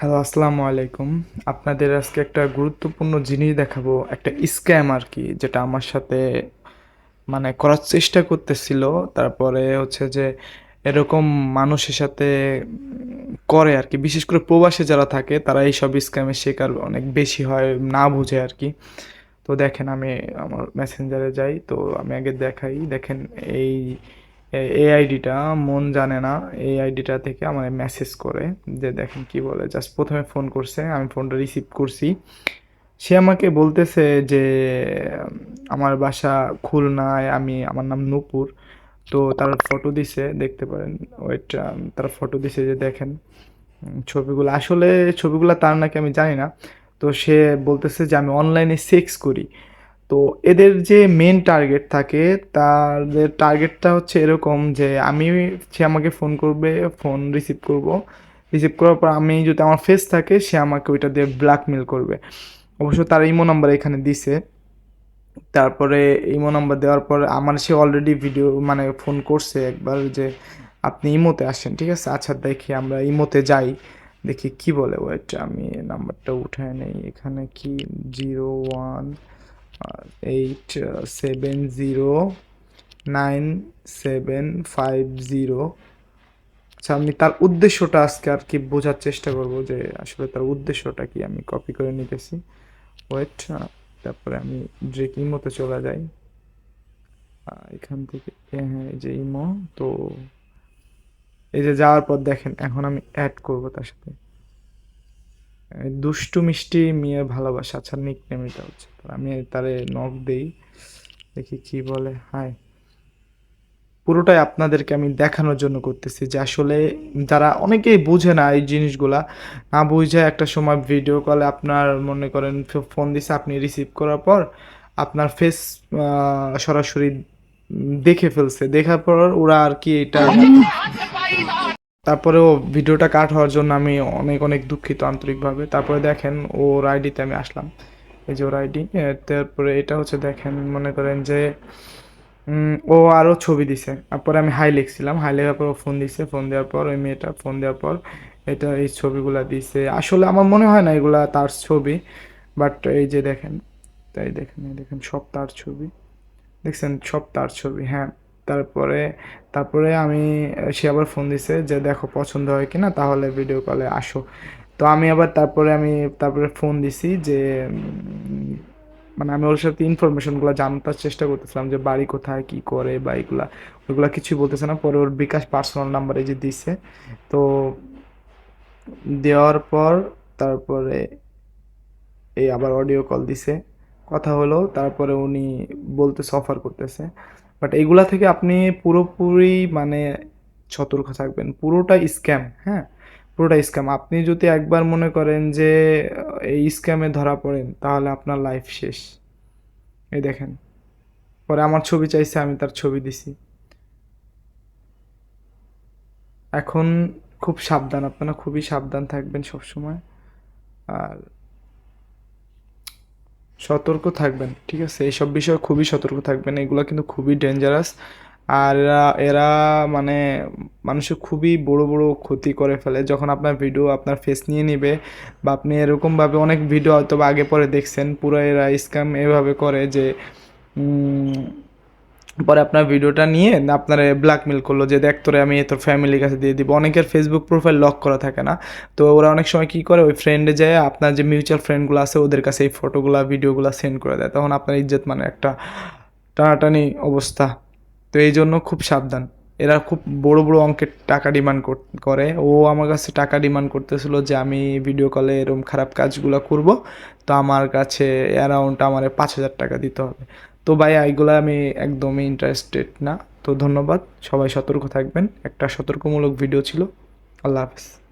Hello আসসালামু আলাইকুম। আপনাদের আজকে একটা গুরুত্বপূর্ণ জিনিস দেখাবো, একটা স্ক্যাম আর কি যেটা আমার সাথে মানে করার চেষ্টা করতেছিল। তারপরে হচ্ছে যে, এরকম মানুষের সাথে করে আর কি বিশেষ করে প্রবাসে যারা থাকে, তারা এই সব স্ক্যামের শিকার অনেক বেশি হয়, না বুঝে আর কি তো দেখেন, আমি আমার মেসেঞ্জারে যাই, তো আমি আগে দেখাই। দেখেন, এই এই আইডিটা মন জানে না এই আইডিটা থেকে আমার মেসেজ করে যে দেখেন কি বলে জাস্ট প্রথমে ফোন করছে, আমি ফোনটা রিসিভ করছি। সে আমাকে বলতেছে যে, আমার বাসা খুলনায়, আমি, আমার নাম নূপুর। তো তার ফটো দিছে, দেখতে পারেন ওয়েট তার ফটো দিছে যে দেখেন ছবিগুলো, আসলে ছবিগুলো তার নাকি আমি জানি না। তো সে বলতেছে যে, আমি অনলাইনে সেক্স করি। তো এদের যে মেন টার্গেট থাকে, তাদের টার্গেটটা হচ্ছে এরকম যে আমি সে আমাকে ফোন করবে ফোন রিসিভ করব। রিসিভ করার পর আমি যদি আমার ফেস থাকে, সে আমাকে ওইটা দিয়ে ব্ল্যাকমেল করবে। অবশ্য তার ইমো নাম্বার এখানে দিছে। তারপরে ইমো নাম্বার দেওয়ার পর আমার সে অলরেডি ভিডিও মানে ফোন করছে একবার যে, আপনি ইমোতে আসেন, ঠিক আছে? আচ্ছা দেখি আমরা ইমোতে যাই। দেখি কি বলে ওয়েট আমি নাম্বারটা উঠায় নেই। এখানে কি? Zero one eight seven zero nine seven five zero আচ্ছা আমি তার উদ্দেশ্যটা আজকে আর কি বোঝার চেষ্টা করব যে আসলে তার উদ্দেশ্যটা কি, আমি কপি করে নিতেছি। ওয়েট তারপরে আমি ড্রেক ইমোতে চলে যাই। এখান থেকে হ্যাঁ এই যে ইমো, তো এই যে যাওয়ার পর দেখেন, এখন আমি অ্যাড করব তার সাথে। দুষ্টু মিষ্টি মেয়ের ভালোবাসা আচ্ছা নিক নেম এটা হচ্ছে। আমি তারে নক দেই, দেখি কি বলে। হাই পুরোটাই আপনাদেরকে আমি দেখানোর জন্য করতেছি যে আসলে যারা অনেকেই বুঝে না এই জিনিসগুলা, না বুঝে একটা সময় ভিডিও কলে আপনার মনে করেন ফোন দিছে, আপনি রিসিভ করার পর আপনার ফেস সরাসরি দেখে ফেলছে। দেখার পর ওরা আর কি এটা তারপরেও ভিডিওটা কাট হওয়ার জন্য আমি অনেক অনেক দুঃখিত আন্তরিকভাবে। তারপরে দেখেন ওর আইডিতে আমি আসলাম। এই যে ওর আইডি তারপরে এটা হচ্ছে দেখেন, মনে করেন যে ও আরও ছবি দিছে। তারপরে আমি হাই লিখছিলাম। হাই লেখার পর ও ফোন দিছে। ফোন দেওয়ার পর ওই মেয়েটা ফোন দেওয়ার পর এটা এই ছবিগুলা দিছে। আসলে আমার মনে হয় না এগুলা তার ছবি, বাট এই যে দেখেন, তাই দেখেন দেখেন সব তার ছবি। দেখছেন? সব তার ছবি হ্যাঁ। তারপরে তারপরে আমি সে আবার ফোন দিছে যে, দেখো, পছন্দ হয় কিনা, তাহলে ভিডিও কলে আসো। তো আমি আবার তারপরে আমি, তারপরে ফোন দিছি যে মানে আমি ওর সাথে ইনফরমেশনগুলো জানতার চেষ্টা করতেছিলাম যে, বাড়ি কোথায়, কি করে বা এগুলা, ওইগুলা কিছুই বলতেছে না। পরে ওর বিকাশ পার্সোনাল নাম্বারে যে দিছে। তো দেওয়ার পর, তারপরে এই আবার অডিও কল দিছে। কথা হলো, তারপরে উনি বলতেছে অফার করতেছে। বাট এইগুলা থেকে আপনি পুরোপুরি মানে সতর্ক থাকবেন। পুরোটা স্ক্যাম হ্যাঁ? পুরোটা স্ক্যাম আপনি যদি একবার মনে করেন যে, এই স্ক্যামে ধরা পড়েন, তাহলে আপনার লাইফ শেষ। এই দেখেন। পরে আমার ছবি চাইছে, আমি তার ছবি দিছি। এখন খুব সাবধান, আপনারা খুবই সাবধান থাকবেন সবসময়। আর সতর্ক থাকবেন, ঠিক আছে? এইসব বিষয়ে খুবই সতর্ক থাকবেন, এগুলো কিন্তু খুবই ডেঞ্জারাস আর এরা এরা মানে মানুষের খুবই বড় বড় ক্ষতি করে ফেলে। যখন আপনার ভিডিও আপনার ফেস নিয়ে নেবে বা আপনি এরকমভাবে অনেক ভিডিও হয়তো আগে পরে দেখছেন, পুরো এরা স্ক্যাম এভাবে করে যে পরে আপনার ভিডিওটা নিয়ে আপনার ব্ল্যাকমেল করল যে, দেখ তোরে আমি তোর ফ্যামিলির কাছে দিয়ে দিব। অনেকের ফেসবুক প্রোফাইল লক করা থাকে না। তো ওরা অনেক সময় কী করে, ওই ফ্রেন্ডে যায়, আপনার যে মিউচুয়াল ফ্রেন্ডগুলো আছে, ওদের কাছে এই ফটোগুলা ভিডিওগুলো সেন্ড করে দেয়। তখন আপনার ইজ্জত মানে একটা টানাটানি অবস্থা। তো এই জন্য খুব সাবধান। এরা খুব বড় বড় অঙ্কের টাকা ডিমান্ড করে ও আমার কাছে টাকা ডিমান্ড করতেছিল যে, আমি ভিডিও কলে এরকম খারাপ কাজগুলো করব। তো আমার কাছে অ্যারাউন্ড আমার পাঁচ হাজার টাকা দিতে হবে। তো ভাই, এইগুলো আমি একদমই ইন্টারেস্টেড না। তো ধন্যবাদ। সবাই সতর্ক থাকবেন। একটা সতর্কমূলক ভিডিও ছিল। আল্লাহ হাফেজ।